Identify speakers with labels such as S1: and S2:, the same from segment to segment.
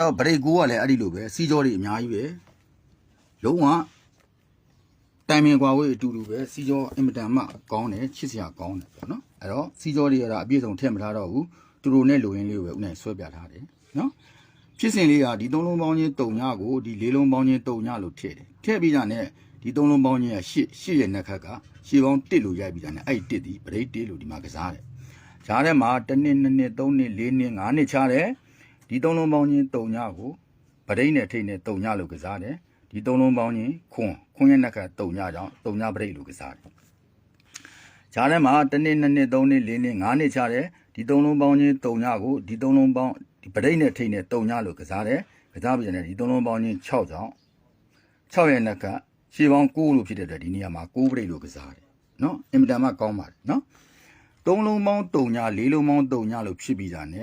S1: တော့ဗရိတ်ကိုကလည်းအဲ့ဒီလိုပဲစီကြောတွေအများကြီးပဲလုံးဝတိုင်ပင်ကွာဝေးအတူတူပဲစီကြောအင်မတန်မှကောင်းတယ်ချစ်စရာကောင်းတယ်ပေါ့နော်အဲ့တော့စီကြောတွေကတော့အပြည့်စုံထည့်မထားတော့ဘူးသူတို့နဲ့လိုရင်းလေးကိုပဲဥနိုင်ဆွဲပြထားတယ်နော်ဖြစ်စဉ်လေးကဒီသုံးလုံးပေါင်းချင်းတုံညကိုဒီလေးလုံးပေါင်းချင်းတုံညလို့ထည့်တယ်ထည့်ပြီးတာနဲ့ဒီသုံးလုံးပေါင်းချင်းကရှစ်ရှစ်ရဲ့နှက်ခတ်ကရှည်ပေါင်း1လို့ရိုက်ပြီးတာနဲ့အဲ့ဒီ1ဒီဗရိတ်1လို့ဒီမှာကစားတယ်ဈားထဲမှာတစ်နှစ်နှစ်နှစ်သုံးနှစ်လေးနှစ်ငါးနှစ်ချတယ် ဒီသုံးလုံးပေါင်းချင်းတုံညကိုဗဒိတ်နဲ့ထိတ်နဲ့တုံညလို့ကစားတယ်ဒီသုံးလုံးပေါင်းချင်းခွန်ခွန်ရဲ့နှက်ကတုံညကြောင့်တုံညဗဒိတ်လို့ကစားတယ်ဈားထဲမှာတစ်နှစ်နှစ်နှစ်သုံးနှစ်လေးနှစ်ငါးနှစ်ချတယ်ဒီသုံးလုံးပေါင်းချင်းတုံညကိုဒီသုံးလုံးပေါင်းဒီဗဒိတ်နဲ့ထိတ်နဲ့တုံညလို့ကစားတယ်ကစားပြီးတယ်ဒီသုံးလုံးပေါင်းချင်း6ကြောင့်6ရဲ့နှက်ကရှေးပေါင်း9လို့ဖြစ်တဲ့အတွက်ဒီနေရာမှာ9ဗဒိတ်လို့ကစားတယ်နော်အင်မတန်မှကောင်းပါတယ်နော်သုံးလုံးပေါင်းတုံညာလေးလုံးပေါင်းတုံညာလို့ဖြစ်ပြီးတာ ਨੇ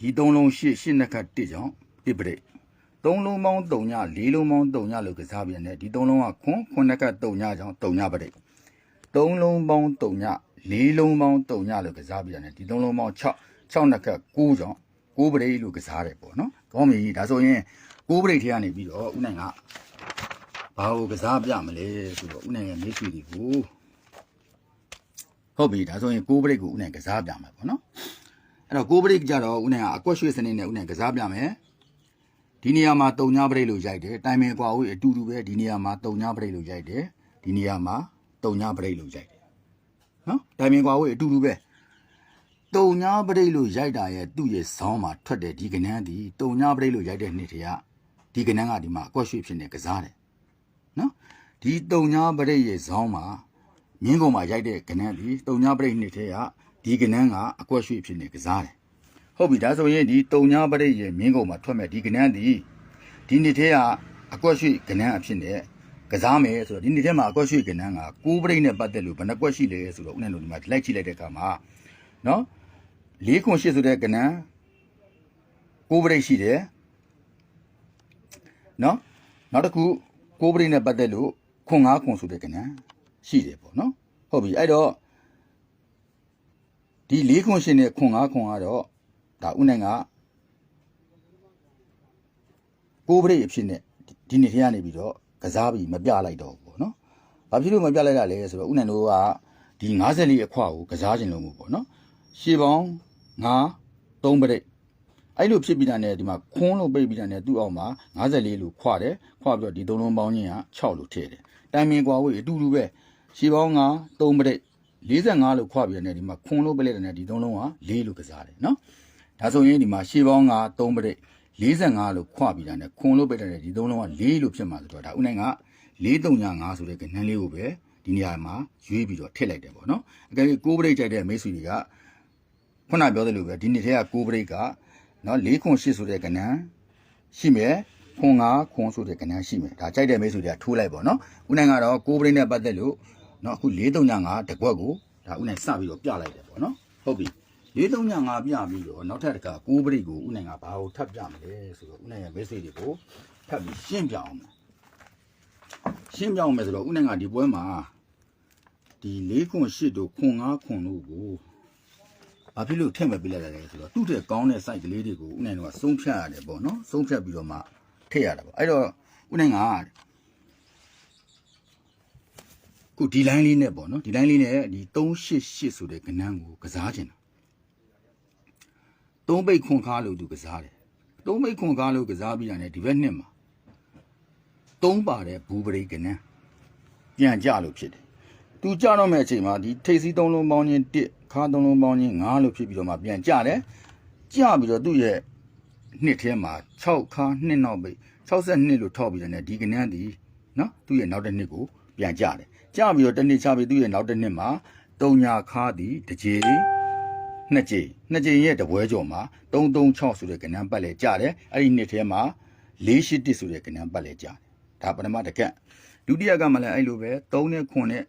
S1: ဒီသုံးလုံးရှစ်ရှစ်နှစ်ခတ်တစ်ကြောင့်တစ်ပရိတ်သုံးလုံးပေါင်းတုံညာလေးလုံးပေါင်းတုံညာလို့ကစားပြန်တယ်ဒီသုံးလုံးကခွန်းခွန်းနှစ်ခတ်တုံညာကြောင့်တုံညာပရိတ်သုံးလုံးပေါင်းတုံညာလေးလုံးပေါင်းတုံညာလို့ကစားပြန်တယ်ဒီသုံးလုံးပေါင်း6 6နှစ်ခတ်9ကြောင့်9ပရိတ်လို့ကစားတယ်ပေါ့နော်ကောင်းပြီဒါဆိုရင်9ပရိတ်ထဲကနေပြီးတော့ဦးနိုင်ကဘာကိုကစားပြမလဲဆိုတော့ဦးနိုင်ရဲ့မိတ်ဆွေတွေကိုဟုတ်ပြီဒါဆိုရင်ကိုးဘရိတ်ကိုဦးနိုင်ကစားပြမယ်ပေါ့နော် အဲ့တော့ကိုးဘရိတ်ကြတော့ဦးနိုင်ကအကွက်ရွှေ့စနစ်နဲ့ဦးနိုင်ကစားပြမယ်ဒီနေရာမှာတုံညာဘရိတ်လို့ရိုက်တယ်တိုင်ပင်ကွာဦးအတူတူပဲဒီနေရာမှာတုံညာဘရိတ်လို့ရိုက်တယ်ဒီနေရာမှာတုံညာဘရိတ်လို့ရိုက်တယ်နော်တိုင်ပင်ကွာဦးအတူတူပဲတုံညာဘရိတ်လို့ရိုက်တာရဲ့သူ့ရဲ့ဇောင်းမှာထွက်တဲ့ဒီကနန်းဒီတုံညာဘရိတ်လို့ရိုက်တဲ့နှစ်တည်းကဒီကနန်းကဒီမှာအကွက်ရွှေ့ဖြစ်နေကစားတယ်နော်ဒီတုံညာဘရိတ်ရဲ့ဇောင်းမှာမြင်းကုန်မှာရိုက်တဲ့ကနန်းဒီတုံညာပရိတ်နှစ်ထဲက ဒီကနန်းကအကွက်ရွှေ့ဖြစ်နေကစားတယ်ဟုတ်ပြီဒါဆိုရင်ဒီတုံညာပရိတ်ရဲ့မြင်းကုန်မှာထွက်မဲ့ဒီကနန်းဒီဒီနှစ်ထဲကအကွက်ရွှေ့ကနန်းအဖြစ်နဲ့ကစားမယ်ဆိုတော့ဒီနှစ်ထဲမှာအကွက်ရွှေ့ကနန်းကကိုးပရိတ်နဲ့ပတ်သက်လို့ဘယ်နှကွက်ရှိလဲဆိုတော့ဦးနဲ့တို့ဒီမှာလိုက်ကြည့်လိုက်တဲ့အခါမှာနော်၄ခွန်၈ဆိုတဲ့ကနန်းကိုးပရိတ်ရှိတယ်နော်နောက်တစ်ခုကိုးပရိတ်နဲ့ပတ်သက်လို့ခွန်၅ခွန်ဆိုတဲ့ကနန်းရှိတယ်ပေါ့နော်ဟုတ်ပြီအဲ့တော့ ဒီ၄ခွန်ရှင်နဲ့ခွန်၅ခွန်ကတော့ဒါဥနိုင်ကကိုးပရိတ်အဖြစ်နဲ့ဒီနေ့ထဲကနေပြီးတော့ကစားပြီးမပြလိုက်တော့ဘူးပေါ့နော်ဘာဖြစ်လို့မပြလိုက်တာလဲဆိုတော့ဥနိုင်တို့ကဒီ54အခွာကိုကစားခြင်းလို့မို့ပေါ့နော်ရှေးပေါင်း9 3ပရိတ်အဲ့လိုဖြစ်ပြီးတာနဲ့ဒီမှာခွန်းလို့ပိတ်ပြီးတာနဲ့သူ့အောက်မှာ54လို့ခွာတယ်ခွာပြီးတော့ဒီသုံးလုံးပေါင်းချင်းက6လို့ထည့်တယ်တိုင်မင်ကွာဝေးအတူတူပဲရှည်ပေါင်းက3ပရိတ် 45လို့ခွာပြရတယ်ဒီမှာခွန်လို့ပလက်တယ်နဲ့ဒီသုံးလုံးက4လို့ကစားတယ်နော်ဒါဆိုရင်ဒီမှာရှည်ပေါင်းက3ပရိတ်45လို့ခွာပြတာနဲ့ခွန်လို့ပလက်တယ်ဒီသုံးလုံးက4လို့ဖြစ်မှာဆိုတော့ဒါဥနိုင်က435ဆိုတဲ့ကဏ္ဍလေးကိုပဲဒီနေရာမှာရွေးပြီးတော့ထည့်လိုက်တယ်ပေါ့နော်အကယ်၍6ပရိတ်ကြိုက်တဲ့မိတ်ဆွေတွေကခုနပြောသလိုပဲဒီနေ့ထဲက6ပရိတ်ကနော်4ခွန်8ဆိုတဲ့ကဏ္ဍရှိမယ်ခွန်9ခွန်ဆိုတဲ့ကဏ္ဍရှိမယ်ဒါကြိုက်တဲ့မိတ်ဆွေတွေကထိုးလိုက်ပေါ့နော်ဥနိုင်ကတော့6ပရိတ်နဲ့ပတ်သက်လို့ နော်အခု435တကွက်ကိုဒါဦးနိုင်စပြီးတော့ပြလိုက်တယ်ပေါ့နော်ဟုတ်ပြီ435ပြပြီးတော့နောက်ထပ်တစ်ခါကိုးပရိကိုဦးနိုင်ကဘာကိုထပ်ပြမလဲဆိုတော့ဦးနိုင်ရဲ့ message တွေကိုထပ်ပြီးရှင်းပြအောင်မယ်ရှင်းပြအောင်မယ်ဆိုတော့ဦးနိုင်ကဒီပွဲမှာဒီ၄ခွန်၈တို့ခွန်၅ခွန်တို့ကိုဘာဖြစ်လို့ထည့်မဲ့ပေးလိုက်တာလဲဆိုတော့သူ့တဲ့ကောင်းတဲ့ site ကလေးတွေကိုဦးနိုင်ကဆုံးဖြတ်ရတယ်ပေါ့နော်ဆုံးဖြတ်ပြီးတော့မှထည့်ရတာပေါ့အဲ့တော့ဦးနိုင်က ခုဒီ line လေးနဲ့ပေါ့နော်ဒီ line လေးနဲ့ဒီ388ဆိုတဲ့ကဏ္ဍကိုကစားခြင်းတာ3ပိတ်ခွန်ကားလို့သူကစားတယ်3ပိတ်ခွန်ကားလို့ကစားပြီးတာ ਨੇ ဒီဘက်နှစ်မှာ3ပါတဲ့ဘူပရိကဏ္ဍပြန်ကြလို့ဖြစ်တယ်သူကြတော့မဲ့အချိန်မှာဒီထိပ်စီး3လုံးပေါင်းချင်း1ခါ3လုံးပေါင်းချင်း5လို့ဖြစ်ပြီးတော့မှပြန်ကြတယ်ကြပြီးတော့သူ့ရဲ့နှစ်ထဲမှာ6ခါ2နောက်ပိတ်62လို့ထောက်ပြီးတယ် ਨੇ ဒီကဏ္ဍဒီနော်သူ့ရဲ့နောက်တစ်နှစ်ကိုပြန်ကြတယ် ကြပြီးတော့တစ်နှစ်ချပြီးသူ့ရဲ့နောက်တစ်နှစ်မှာတုံညာခါသည်တစ်ကြေနှစ်ကြေနှစ်ကြေရဲ့တပွဲကျော်မှာ336ဆိုတဲ့ကဏ္ဍပတ်လဲကြတယ်အဲ့ဒီနှစ်ထဲမှာ481ဆိုတဲ့ကဏ္ဍပတ်လဲကြတယ်ဒါပထမတစ်ခက်ဒုတိယကမှလည်းအဲ့လိုပဲ3နဲ့9နဲ့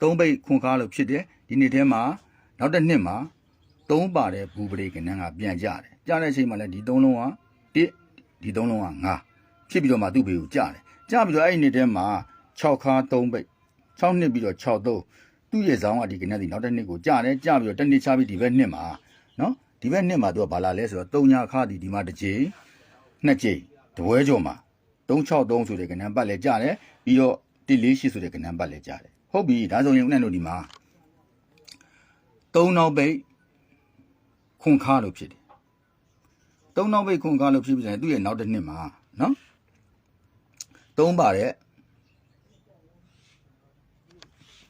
S1: 3ပိတ်ခွန်ကားလို့ဖြစ်တယ်ဒီနှစ်ထဲမှာနောက်တစ်နှစ်မှာ3ပါတဲ့ဘူပရိကဏ္ဍကပြန်ကြတယ်ကြတဲ့အချိန်မှာလည်းဒီ3လုံးက1ဒီ3လုံးက9ဖြစ်ပြီးတော့မှသူ့ဘေကိုကြတယ်ကြပြီးတော့အဲ့ဒီနှစ်ထဲမှာ 6ခါ3ပိတ်6နှစ်ပြီးတော့6သုံးသူ့ရဲ့ဇောင်းကဒီကနေ့ဒီနောက်တစ်နှစ်ကိုကြာတယ်ကြာပြီးတော့တစ်နှစ်ချပြီးဒီဘက်နှစ်မှာနော်ဒီဘက်နှစ်မှာသူကဘာလာလဲဆိုတော့3ညာခါဒီဒီမှာတစ်ချိန်နှစ်ကြိမ်တပွဲကျော်မှာ363ဆိုတဲ့ကဏ္ဍပတ်လဲကြားတယ်ပြီးတော့148ဆိုတဲ့ကဏ္ဍပတ်လဲကြားတယ်ဟုတ်ပြီဒါဆိုရင်ဦးနိုင်တို့ဒီမှာ3နောက်ပိတ်ခွန်ခါလို့ဖြစ်တယ်3နောက်ပိတ်ခွန်ခါလို့ဖြစ်ပြီးတယ်သူ့ရဲ့နောက်တစ်နှစ်မှာနော်3ပါတဲ့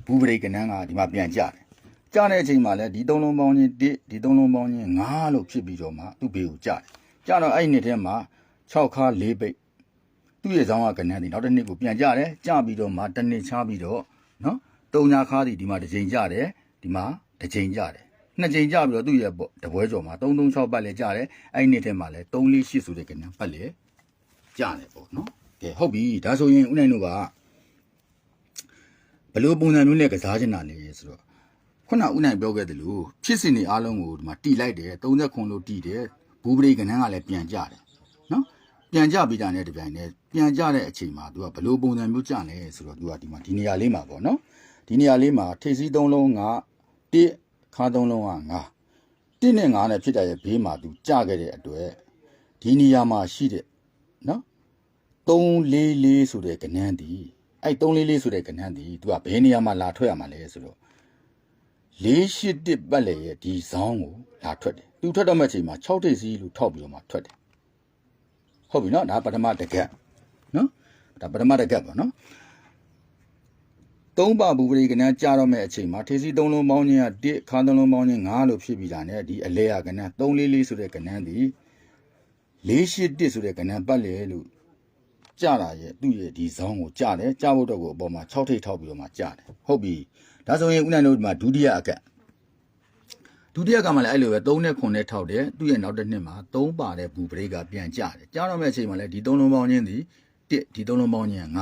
S1: ဘူပရိကဏ္ဍကဒီမှာပြန်ကြတယ်ကြားတဲ့အချိန်မှာလဲဒီ3လုံးပေါင်းချင်း1ဒီ3လုံးပေါင်းချင်း5လို့ဖြစ်ပြီးတော့မှသူ့ဘေးကိုကြားတယ်ကြားတော့အဲ့ဒီနှစ်ထဲမှာ6ခါ4ပိတ်သူ့ရဲ့ဇောင်းကကဏ္ဍဒီနောက်တစ်နှစ်ကိုပြန်ကြတယ်ကြပြီးတော့မှတစ်နှစ်ချပြီးတော့နော်တုံညာခါးဒီဒီမှာတစ်ချိန်ကြတယ်ဒီမှာတစ်ချိန်ကြတယ်နှစ်ချိန်ကြပြီးတော့သူ့ရဲ့ပေါ့တပွဲကျော်မှာ336ပတ်လဲကြတယ်အဲ့ဒီနှစ်ထဲမှာလဲ348ဆိုတဲ့ကဏ္ဍပတ်လဲကြတယ်ပေါ့နော်ကဲဟုတ်ပြီဒါဆိုရင်ဦးနိုင်တို့က ဘယ်လိုပုံစံမျိုးနဲ့ကစားချင်တာလဲဆိုတော့ခုနဦးနိုင်ပြောခဲ့တယ်လို့ဖြစ်စဉ်တွေအားလုံးကိုဒီမှာတီလိုက်တယ်30လို့တီတယ်ဘူပရိကဏ္ဍကလည်းပြန်ကြတယ်နော် ပြန်ကြပြီးတာနဲ့တပြိုင်တည်းပြန်ကြတဲ့အချိန်မှာ तू ကဘယ်လိုပုံစံမျိုးကြလဲဆိုတော့ तू ကဒီမှာဒီနေရာလေးမှာပေါ့နော်ဒီနေရာလေးမှာထိပ်စီးသုံးလုံးက1ခါသုံးလုံးက9 1နဲ့9နဲ့ဖြစ်တဲ့ဘေးမှာ तू ကြခဲ့တဲ့အတွက်ဒီနေရာမှာရှိတဲ့နော်344ဆိုတဲ့ကဏ္ဍဒီ အဲ့344ဆိုတဲ့ကဏ္ဍဒီ तू ကဘယ်နေရာမှာလာထွက်ရမှာလဲဆိုတော့481ပတ်လေရဲ့ဒီဇောင်းကိုလာထွက်တယ် तू ထွက်တော့မဲ့အချိန်မှာ6ထိပ်စီးလို့ထောက်ပြီးတော့မှထွက်တယ် ဟုတ်ပြီနော်ဒါပထမတစ်ကက်နော်ဒါပထမတစ်ကက်ပါနော်သုံးပါဘူပရိကဏ္ဍကြာတော့မဲ့အချိန်မှာထေစီသုံးလုံးပေါင်းခြင်းက1ခါသုံးလုံးပေါင်းခြင်း9လို့ဖြစ်ပြီးတာ ਨੇ ဒီအလဲရကဏ္ဍ344ဆိုတဲ့ကဏ္ဍဒီ481ဆိုတဲ့ကဏ္ဍပတ်လေလို့ ကြာတာရဲ့သူ့ရဲ့ဒီဇောင်းကိုကြာတယ်ကြာဖို့တော့ကိုအပေါ်မှာ6ထိပ်ထောက်ပြီးတော့မှကြာတယ်ဟုတ်ပြီဒါဆိုရင်ဦးနိုင်တို့ဒီမှာဒုတိယအကက်ဒုတိယကမှလည်းအဲ့လိုပဲ3နဲ့9နဲ့ထောက်တယ်သူ့ရဲ့နောက်တစ်နှစ်မှာ3ပါတဲ့ဘူပရိကပြန်ကြတယ်ကြားတော့မဲ့အချိန်မှာလည်းဒီ3လုံးပေါင်းချင်းဒီ1ဒီ3လုံးပေါင်းချင်းက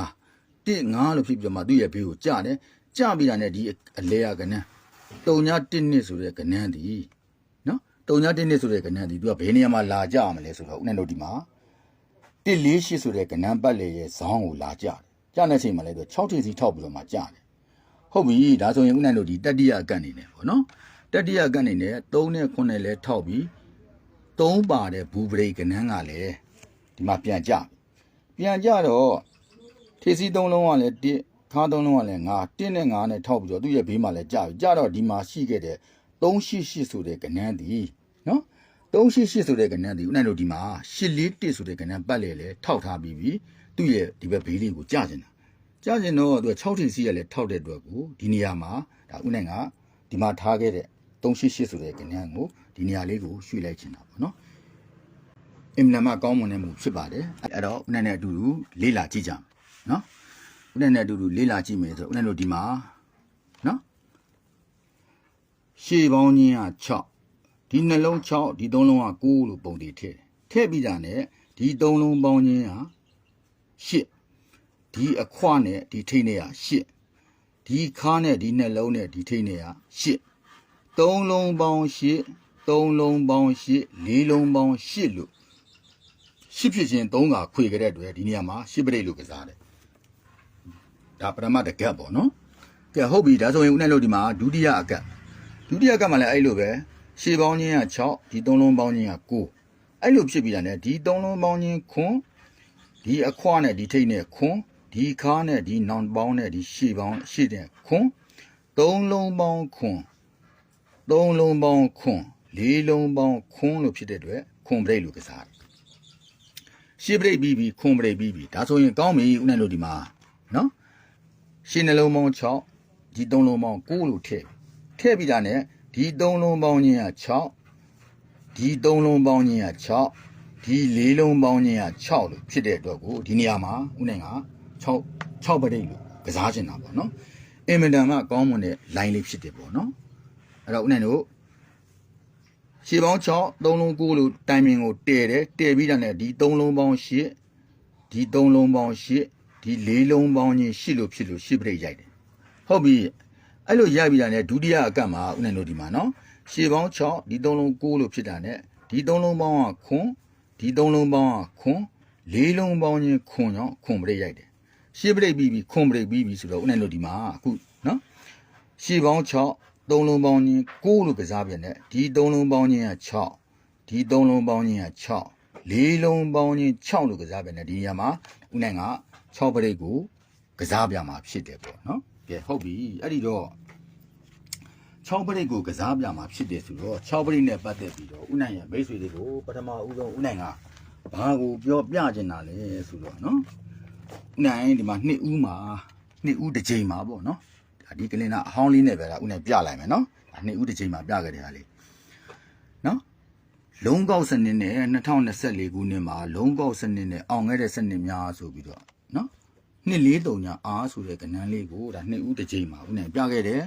S1: 9 1 5လို့ဖြစ်ပြီးတော့မှသူ့ရဲ့ဘေးကိုကြတယ်ကြပြီးတာနဲ့ဒီအလဲရကနန်း3ည1နှစ်ဆိုတဲ့ကနန်းဒီနော်3ည1နှစ်ဆိုတဲ့ကနန်းဒီသူကဘယ်နေရာမှာလာကြရမလဲဆိုတော့ဦးနဲ့တို့ဒီမှာ 148ဆိုတဲ့ကနန်းပတ်လေရဲ့ဇောင်းကိုလာကြတယ်ကြတဲ့အချိန်မှာလည်းသူ6ထည့်စီထောက်ပြီးတော့မှကြတယ်ဟုတ်ပြီဒါဆိုရင်ဦးနိုင်တို့ဒီတတိယအကန့်နေတယ်ပေါ့နော်တတိယအကန့်နေနဲ့3နဲ့9နဲ့လဲထောက်ပြီး3ပါတဲ့ဘူပရိကနန်းကလည်းဒီမှာပြန်ကြပြန်ကြတော့ထေစီ3လုံးကလည်း1ခါ3လုံးကလည်း9 1နဲ့9နဲ့ထောက်ပြီးတော့သူ့ရဲ့ဘေးမှာလည်းကြပြီကြတော့ဒီမှာရှိခဲ့တဲ့388ဆိုတဲ့ကနန်းဒီနော် 388ဆိုတဲ့ကနန်းဒီဦးနိုင်တို့ဒီမှာ841ဆိုတဲ့ကနန်းပတ်လေလေထောက်ထားပြီးပြီသူ့ရဲ့ဒီဘက်ဘေးလေးကိုကြကျင်တာကြာကျင်တော့သူက6ထိပ်စီးရလဲထောက်တဲ့အတွက်ကိုဒီနေရာမှာဒါဥနိုင်ကဒီမှာထားခဲ့တဲ့388ဆိုတဲ့ကဏ္ဍကိုဒီနေရာလေးကိုရွှေ့လိုက်ချင်တာပေါ့နော်အင်မလန်မကောင်းမွန်တဲ့မှုဖြစ်ပါတယ်အဲ့တော့ဥနိုင်နဲ့အတူတူလေးလာကြည့်ကြမယ်နော်ဥနိုင်နဲ့အတူတူလေးလာကြည့်မယ်ဆိုတော့ဥနိုင်တို့ဒီမှာနော်ရှေ့ပေါင်းချင်းက6 ဒီနှလုံး6ဒီသုံးလုံးက9လို့ပုံတည်ထည့်တယ်ထည့်ပြီးတာနဲ့ဒီသုံးလုံးပေါင်းချင်းက8ဒီအခွနဲ့ဒီထိတ်နဲ့ရ8ဒီခါနဲ့ဒီနှလုံးနဲ့ဒီထိတ်နဲ့ရ8သုံးလုံးပေါင်း8သုံးလုံးပေါင်း8လေးလုံးပေါင်း8လို့8ဖြစ်ခြင်း3ကခွေကြတဲ့အတွက်ဒီနေရာမှာ8ပရိတ်လို့ကစားတယ်ဒါပထမတစ်ကက်ပေါ့နော်ကဲဟုတ်ပြီဒါဆိုရင်ဦးနဲ့လို့ဒီမှာဒုတိယအကက်ဒုတိယကက်မှာလည်းအဲ့လိုပဲ ရှေ့ပေါင်းခြင်းက6ဒီသုံးလုံးပေါင်းခြင်းက9အဲ့လိုဖြစ်ပြီးတာ ਨੇ ဒီသုံးလုံးပေါင်းခြင်းခွန်းဒီအခွနဲ့ဒီထိတ်နဲ့ခွန်းဒီခါနဲ့ဒီနောင်ပေါင်းနဲ့ဒီရှေ့ပေါင်းရှေ့တဲ့ခွန်းသုံးလုံးပေါင်းခွန်းသုံးလုံးပေါင်းခွန်းလေးလုံးပေါင်းခွန်းလို့ဖြစ်တဲ့အတွက်ခွန်းပရိတ်လို့ကစားတယ်ရှေ့ပရိတ်ပြီးပြီးခွန်းပရိတ်ပြီးပြီးဒါဆိုရင်ကောင်းပြီဦးနဲ့လို့ဒီမှာနော်ရှေ့နှလုံးပေါင်း6ဒီသုံးလုံးပေါင်း9လို့ထည့်ထည့်ပြီးတာ ਨੇ ဒီသုံးလုံးပေါင်းချင်းက6ဒီသုံးလုံးပေါင်းချင်းက6ဒီလေးလုံးပေါင်းချင်းက6လို့ဖြစ်တဲ့အတွက်ကိုဒီနေရာမှာဦးနိုင်က6 6ပရိတ်လို့ကစားချင်တာပေါ့နော်အင်မတန်မှကောင်းမွန်တဲ့ line လေးဖြစ်တယ်ပေါ့နော်အဲ့တော့ဦးနိုင်တို့ရှေ့ပေါင်း6 3လုံး9လို့တိုင်မင်ကိုတည်တယ်တည်ပြီးတာနဲ့ဒီ3လုံးပေါင်း8ဒီ3လုံးပေါင်း8ဒီ4လုံးပေါင်းချင်း8လို့ဖြစ်လို့8ပရိတ်ရိုက်တယ်ဟုတ်ပြီ အဲ့လိုရိုက်ပြီးတာနဲ့ဒုတိယအကန့်မှာဦးနိုင်တို့ဒီမှာနော်ရှေ့ပေါင်း6ဒီ3လုံး9လို့ဖြစ်တာနဲ့ဒီ3လုံးပေါင်းကခွန်းဒီသုံးလုံးပေါင်းကခွန်းလေးလုံးပေါင်းချင်းခွန်းကြောင့်ခွန်းပရိတ်ရိုက်တယ်ရှေ့ပရိတ်ပြီးပြီးခွန်းပရိတ်ပြီးပြီးဆိုတော့ဦးနိုင်တို့ဒီမှာအခုနော်ရှေ့ပေါင်း6သုံးလုံးပေါင်းချင်း9လို့ကစားပြန်တယ်ဒီသုံးလုံးပေါင်းချင်းက6ဒီသုံးလုံးပေါင်းချင်းက6လေးလုံးပေါင်းချင်း6လို့ကစားပဲနဲ့ဒီနေရာမှာဦးနိုင်က6ပရိတ်ကိုကစားပြမှာဖြစ်တယ်ပေါ့နော် ကဲဟုတ်ပြီအဲ့ဒီတော့6ပရိတ်ကိုကစားပြမှာဖြစ်တယ်ဆိုတော့6ပရိတ်နဲ့ပတ်သက်ပြီးတော့ဦးနိုင်ရဲ့မိတ်ဆွေတွေကိုပထမဦးဆုံးဦးနိုင်ကဘာကိုပြောပြချင်တာလဲဆိုတော့နော်ဦးနိုင်ဒီမှာနှစ်ဦးမှာနှစ်ဦးတစ်ချိန်မှာပေါ့နော်ဒါဒီကလင်နာအဟောင်းလေးနဲ့ပဲဒါဦးနိုင်ပြလိုက်မယ်နော်ဒါနှစ်ဦးတစ်ချိန်မှာပြခဲ့တယ်ဟာလေနော်လုံးကောက်စနစ်နဲ့2024ခုနှစ်မှာလုံးကောက်စနစ်နဲ့အောင်ခဲ့တဲ့စနစ်များဆိုပြီးတော့နော် နှစ်လေးတုံညာအားဆိုတဲ့ကဏ္ဍလေးကိုဒါနှစ်ဦးတစ်ချိန်မှာဦးနဲ့ပြခဲ့တယ်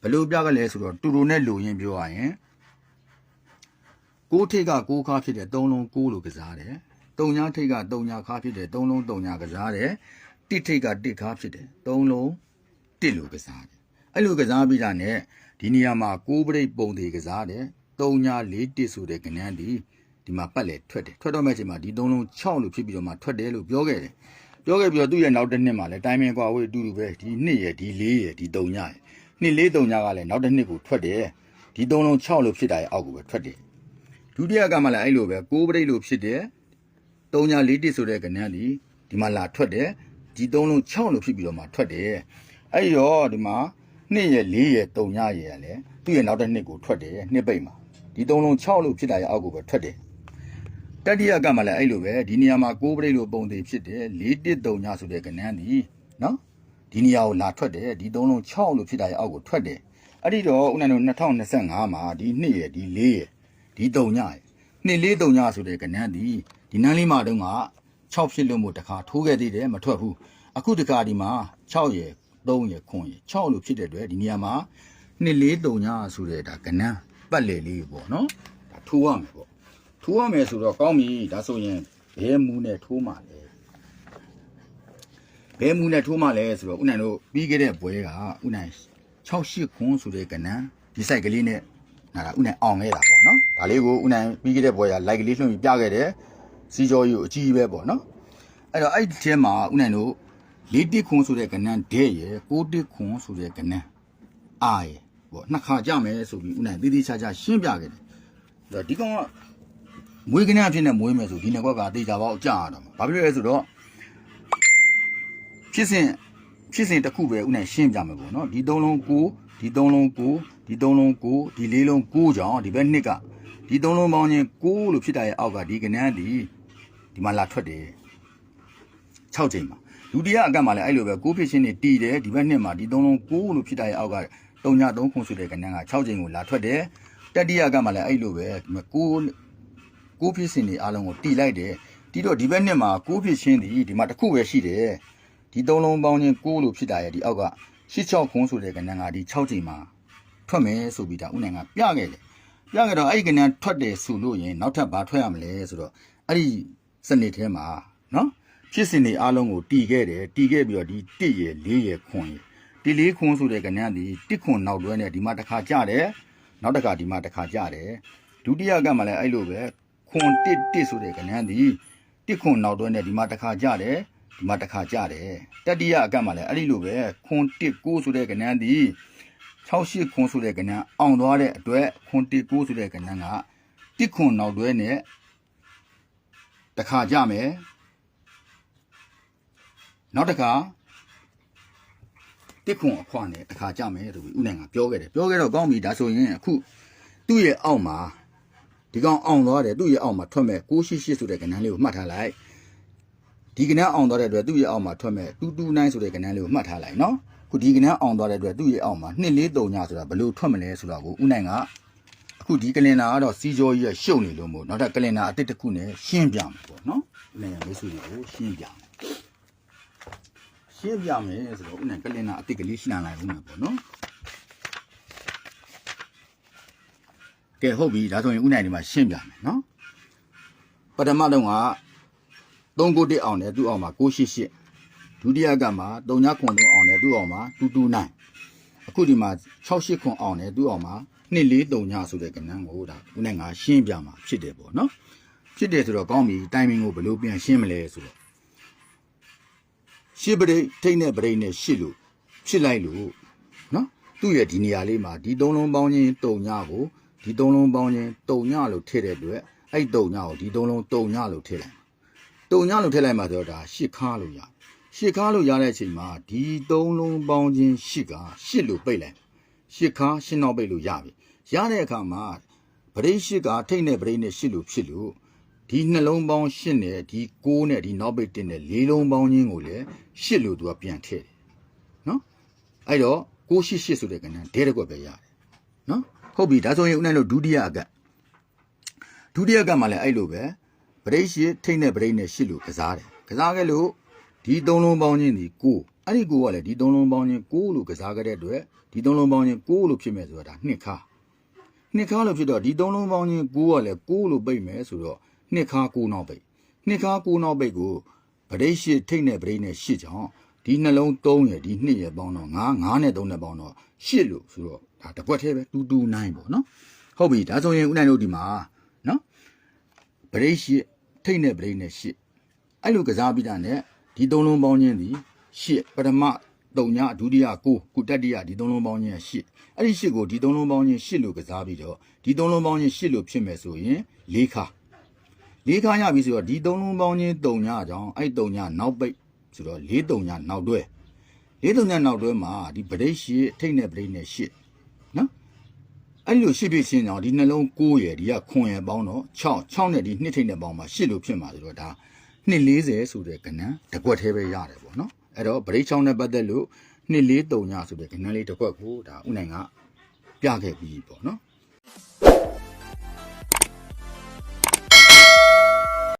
S1: ဘယ်လိုပြခဲ့လဲဆိုတော့တူတူနဲ့လူရင်းပြောရရင်ကိုးထိတ်ကကိုးခါဖြစ်တဲ့သုံးလုံးကိုးလို့ကစားတယ်တုံညာထိတ်ကတုံညာခါဖြစ်တဲ့သုံးလုံးတုံညာကစားတယ်တစ်ထိတ်ကတစ်ခါဖြစ်တဲ့သုံးလုံးတစ်လို့ကစားတယ်အဲ့လိုကစားပြီးတာနဲ့ဒီနေရာမှာကိုးပရိတ်ပုံတွေကစားတယ်3ညာ4တစ်ဆိုတဲ့ကဏ္ဍဒီဒီမှာပတ်လေထွက်တယ်ထွက်တော့မဲ့အချိန်မှာဒီ3လုံး6လို့ဖြစ်ပြီးတော့မှထွက်တယ်လို့ပြောခဲ့တယ် ပြောခဲ့ပြီးတော့သူ့ရဲ့နောက်တစ်နှစ်မှာလည်းတိုင်းမင်ကွာဝေးအတူတူပဲဒီနှစ်ရယ်ဒီ4ရယ်ဒီ3ညာရယ်နှစ်4 3ညာကလည်းနောက်တစ်နှစ်ကိုထွက်တယ်ဒီ3လုံး6လို့ဖြစ်တာရဲ့အောက်ကိုပဲထွက်တယ်ဒုတိယကမှလည်းအဲ့လိုပဲ6ပရိတ်လို့ဖြစ်တယ်3ညာ4တစ်ဆိုတဲ့ကဏ္ဍဒီဒီမှာလာထွက်တယ်ဒီ3လုံး6လို့ဖြစ်ပြီးတော့မှထွက်တယ်အဲ့ဒီတော့ဒီမှာနှစ်ရယ်4ရယ်3ညာရယ်ကလည်းသူ့ရဲ့နောက်တစ်နှစ်ကိုထွက်တယ်နှစ်ပိတ်မှာဒီသုံးလုံး6လို့ဖြစ်တာရဲ့အောက်ကိုပဲထွက်တယ် တတိယကမှလည်းအဲ့လိုပဲဒီနေရာမှာ6ပရိတ်လို့ပုံသေးဖြစ်တယ်4တစ်3ညဆိုတဲ့ကဏ္ဍဒီနော်ဒီနေရာကိုလာထွက်တယ်ဒီသုံးလုံး6လို့ဖြစ်တာရဲ့အောက်ကိုထွက်တယ်အဲ့ဒီတော့ဦးနိုင်တို့2025မှာဒီ2ရယ်ဒီ4ရယ်ဒီ3ညရယ်2 4 3ညဆိုတဲ့ကဏ္ဍဒီဒီနန်းလေးမှာတုန်းက6ဖြစ်လို့မို့တခါထိုးခဲ့သေးတယ်မထွက်ဘူးအခုတခါဒီမှာ6ရယ်3ရယ်9ရယ်6လို့ဖြစ်တဲ့အတွက်ဒီနေရာမှာ2 4 3ညဆိုတဲ့ဒါကဏ္ဍပတ်လေလေးပေါ့နော်ဒါထိုးရမယ်ပေါ့ ထိုးရမယ်ဆိုတော့ကောင်းပြီဒါဆိုရင်ဘဲမူနဲ့ထိုးမှလဲဘဲမူနဲ့ထိုးမှလဲဆိုတော့ဥနိုင်တို့ပြီးခဲ့တဲ့ပွဲကဥနိုင်68ခွန်းဆိုတဲ့ကဏ္ဍဒီစိုက်ကလေးနဲ့နာတာဥနိုင်အောင်ခဲ့တာပေါ့နော်ဒါလေးကိုဥနိုင်ပြီးခဲ့တဲ့ပွဲကလိုက်ကလေးလွှင့်ပြီးပြခဲ့တယ်စီကျော်ကြီးကိုအကြီးပဲပေါ့နော်အဲ့တော့အဲ့ဒီထဲမှာဥနိုင်တို့လေးတစ်ခွန်းဆိုတဲ့ကဏ္ဍဒဲရယ်ကိုတစ်ခွန်းဆိုတဲ့ကဏ္ဍအာရယ်ပေါ့နှစ်ခါကြမယ်ဆိုပြီးဦးနိုင်သေးသေးချာချာရှင်းပြခဲ့တယ်။ဒါဒီကောင်က မွေးကနေအဖြစ်နဲ့မွေးမယ်ဆိုဒီနှစ်ကွက်ကတေချာပေါက်ကြာရတော့မှာ။ဘာဖြစ်လဲဆိုတော့ဖြစ်စဉ်ဖြစ်စဉ်တစ်ခုပဲဦးနိုင်ရှင်းပြမယ်ပေါ့နော်။ဒီသုံးလုံးကိုဒီသုံးလုံးကိုဒီသုံးလုံးကိုဒီလေးလုံးကိုကြောင့်ဒီဘက်နှစ်ကဒီသုံးလုံးပေါင်းချင်းကိုလို့ဖြစ်တာရဲ့အောက်ကဒီကနန်းဒီဒီမှာလာထွက်တယ်။6ချိန်မှာဒုတိယအကတ်မှာလည်းအဲ့လိုပဲကိုဖြစ်ချင်းနေတီးတယ်ဒီဘက်နှစ်မှာဒီသုံးလုံးကိုလို့ဖြစ်တာရဲ့အောက်က3ည3ခုဆိုတဲ့ကဏ္ဍက6ချိန်ကိုလာထွက်တယ်တတိယကမှလည်းအဲ့လိုပဲကို ကိုဖြစ်စဉ်တွေအားလုံးကိုတီလိုက်တယ်တီတော့ဒီဘက်နှစ်မှာကိုဖြစ်ချင်းဒီဒီမှာတစ်ခုပဲရှိတယ်ဒီသုံးလုံးပေါင်းချင်းကိုလို့ဖြစ်တာရဲ့ဒီအောက်က86ခုဆိုတဲ့ကဏ္ဍကဒီ6ချိန်မှာထွက်မယ်ဆိုပြီးဒါဥနိုင်ကပြခဲ့တယ်ပြခဲ့တော့အဲ့ဒီကဏ္ဍထွက်တယ်ဆိုလို့ရင်နောက်ထပ်ဘာထွက်ရမလဲဆိုတော့အဲ့ဒီစနစ်ထဲမှာနော်ဖြစ်စဉ်တွေအားလုံးကိုတီခဲ့တယ်တီခဲ့ပြီးတော့ဒီ1ရယ်4ရယ်ခွန်ရယ်ဒီလေးခွန်းဆိုတဲ့ကဏ္ဍဒီတစ်ခွန်နောက်တွဲနဲ့ဒီမှာတစ်ခါကြတယ်နောက်တစ်ခါဒီမှာတစ်ခါကြတယ်ဒုတိယကမှလည်းအဲ့လိုပဲ ခွန်တစ်တစ်ဆိုတဲ့ကဏ္ဍဒီတစ်ခွန်နောက်တွဲနဲ့ဒီမှာတစ်ခါကြတယ်ဒီမှာတစ်ခါကြတယ်တတိယအကမှလည်းအဲ့ဒီလိုပဲခွန်တစ်ကိုဆိုတဲ့ကဏ္ဍဒီ68ခွန်ဆိုတဲ့ကဏ္ဍအောင်သွားတဲ့အတွက်ခွန်တစ်ကိုဆိုတဲ့ကဏ္ဍကတစ်ခွန်နောက်တွဲနဲ့တစ်ခါကြမယ်နောက်တစ်ခါတစ်ခွန်အခွာနဲ့တစ်ခါကြမယ်ဆိုပြီးဥနိုင်ကပြောခဲ့တယ်ပြောခဲ့တော့ကောင်းပြီဒါဆိုရင်အခုသူ့ရဲ့အောက်မှာ ဒီကောင်အောင်သွားတယ်သူ့ရဲ့အောက်မှာထွက်မဲ့688ဆိုတဲ့ကဏ္ဍလေးကိုမှတ်ထားလိုက်ဒီကဏ္ဍအောင်သွားတဲ့အတွက်သူ့ရဲ့အောက်မှာထွက်မဲ့229ဆိုတဲ့ကဏ္ဍလေးကိုမှတ်ထားလိုက်နော်အခုဒီကဏ္ဍအောင်သွားတဲ့အတွက်သူ့ရဲ့အောက်မှာ243ညဆိုတာဘယ်လိုထွက်မလဲဆိုတာကိုဥနိုင်ကအခုဒီကလင်နာကတော့စီဂျောကြီးရရှုပ်နေလို့မို့နောက်ထပ်ကလင်နာအတစ်တစ်ခုနဲ့ရှင်းပြမယ်ပေါ့နော်ဥနိုင်ကမိတ်ဆွေတွေကိုရှင်းပြမယ်ရှင်းပြမယ်ဆိုတော့ဦးနိုင်ကလင်နာအတိတ်ကလေးရှင်းလာလိုက်ဦးမယ်ပေါ့နော် ကဲဟုတ်ပြီဒါဆိုရင်ဦးနိုင်ဒီမှာရှင်းပြမယ်နော်ပထမတော့က3ကိုတစ်အောင်တယ်သူ့အောင်မှာ688ဒုတိယကမှာ3ညခွန်3အောင်တယ်သူ့အောင်မှာ229အခုဒီမှာ68ခွန်အောင်တယ်သူ့အောင်မှာ243ညဆိုတဲ့ကဏ္ဍကိုဒါဦးနိုင်ကရှင်းပြမှာဖြစ်တယ်ပေါ့နော်ဖြစ်တယ်ဆိုတော့ကောင်းပြီတိုင်မင်ကိုဘယ်လိုပြန်ရှင်းမလဲဆိုတော့ရှစ်ပရိတ်ထိတ်နဲ့ပရိတ်နဲ့ရှစ်လို့ဖြစ်လိုက်လို့နော်သူ့ရဲ့ဒီနေရာလေးမှာဒီသုံးလုံးပေါင်းချင်းတုံညကို ဒီသုံးလုံးပေါင်းချင်းတုံညလို့ထည့်တဲ့အတွက်အဲ့တုံညကိုဒီသုံးလုံးတုံညလို့ထည့်လိုက်တုံညလို့ထည့်လိုက်မှဆိုတော့ဒါရှစ်ခါလို့ရရှစ်ခါလို့ရတဲ့အချိန်မှာဒီသုံးလုံးပေါင်းခြင်းရှစ်ကရှစ်လို့ပိတ်လိုက်ရှစ်ခါရှင်းတော့ပိတ်လို့ရပြီရတဲ့အခါမှာပရိရှစ်ကထိတ်နဲ့ပရိနဲ့ရှစ်လို့ဖြစ်လို့ဒီနှလုံးပေါင်းရှစ်နဲ့ဒီကိုးနဲ့ဒီနောက်ပိတ်တင်နဲ့လေးလုံးပေါင်းခြင်းကိုလည်းရှစ်လို့သူကပြန်ထည့်တယ်နော်အဲ့တော့ကိုးရှစ်ရှစ်ဆိုတဲ့ကဏ္ဍဒဲတစ်ကွက်ပဲရတယ်နော် ဟုတ်ပြီဒါဆိုရင်ဦးနိုင်တို့ဒုတိယအကတ်ဒုတိယကမှလည်းအဲ့လိုပဲပရိရှိထိတ်နဲ့ပရိနဲ့ရှစ်လို့ကစားတယ်ကစားခဲ့လို့ဒီသုံးလုံးပေါင်းချင်းဒီကိုအဲ့ဒီကိုကလည်းဒီသုံးလုံးပေါင်းချင်းကိုလို့ကစားခဲ့တဲ့အတွက်ဒီသုံးလုံးပေါင်းချင်းကိုလို့ဖြစ်မဲ့ဆိုတော့ဒါနှစ်ခါနှစ်ခါလို့ဖြစ်တော့ဒီသုံးလုံးပေါင်းချင်းကိုကလည်းကိုလို့ပိတ်မယ်ဆိုတော့နှစ်ခါကိုနောက်ပိတ်နှစ်ခါကိုနောက်ပိတ်ကိုပရိရှိထိတ်နဲ့ပရိနဲ့ရှစ်ကြောင့်ဒီနှလုံး3ရယ်ဒီ2ရယ်ပေါင်းတော့9 9နဲ့3နဲ့ပေါင်းတော့ရှစ်လို့ဆိုတော့ ဒါတစ်ပွက်သေးပဲ2 2 9ပေါ့နော်ဟုတ်ပြီဒါဆိုရင်ဦးနိုင်တို့ဒီမှာနော်ပရိရှိထိတ်နဲ့ပရိနဲ့ရှစ်အဲ့လိုကစားပြီးတာနဲ့ဒီသုံးလုံးပေါင်းခြင်းဒီရှစ်ပထမတုံညာဒုတိယကိုကုတတိယဒီသုံးလုံးပေါင်းခြင်းရှစ်အဲ့ဒီရှစ်ကိုဒီသုံးလုံးပေါင်းခြင်းရှစ်လို့ကစားပြီးတော့ဒီသုံးလုံးပေါင်းခြင်းရှစ်လို့ဖြစ်မယ်ဆိုရင်၄ခါ၄ခါရပြီဆိုတော့ဒီသုံးလုံးပေါင်းခြင်းတုံညာကြောင့်အဲ့တုံညာနောက်ပိတ်ဆိုတော့၄တုံညာနောက်တွဲ၄တုံညာနောက်တွဲမှာဒီပရိရှိထိတ်နဲ့ပရိနဲ့ရှစ်နော် အဲ့ဒီလိုရှစ်ပြည့်ချင်းတော့ဒီနှလုံး9ရယ်ဒီကခွန်ရယ်ပေါင်းတော့6 6နဲ့ဒီနှစ်ထိပ်နဲ့ပေါင်းမှာ8လို့ဖြစ်မှာဆိုတော့ဒါ240ဆိုတဲ့ကဏ္ဍတစ်ကွက်သေးပဲရတယ်ပေါ့နော်အဲ့တော့ဗရိတ်ချောင်းနဲ့ပတ်သက်လို့243ညဆိုတဲ့ကဏ္ဍလေးတစ်ကွက်ကိုဒါဥနိုင်ကပြခဲ့ပြီးပေါ့နော်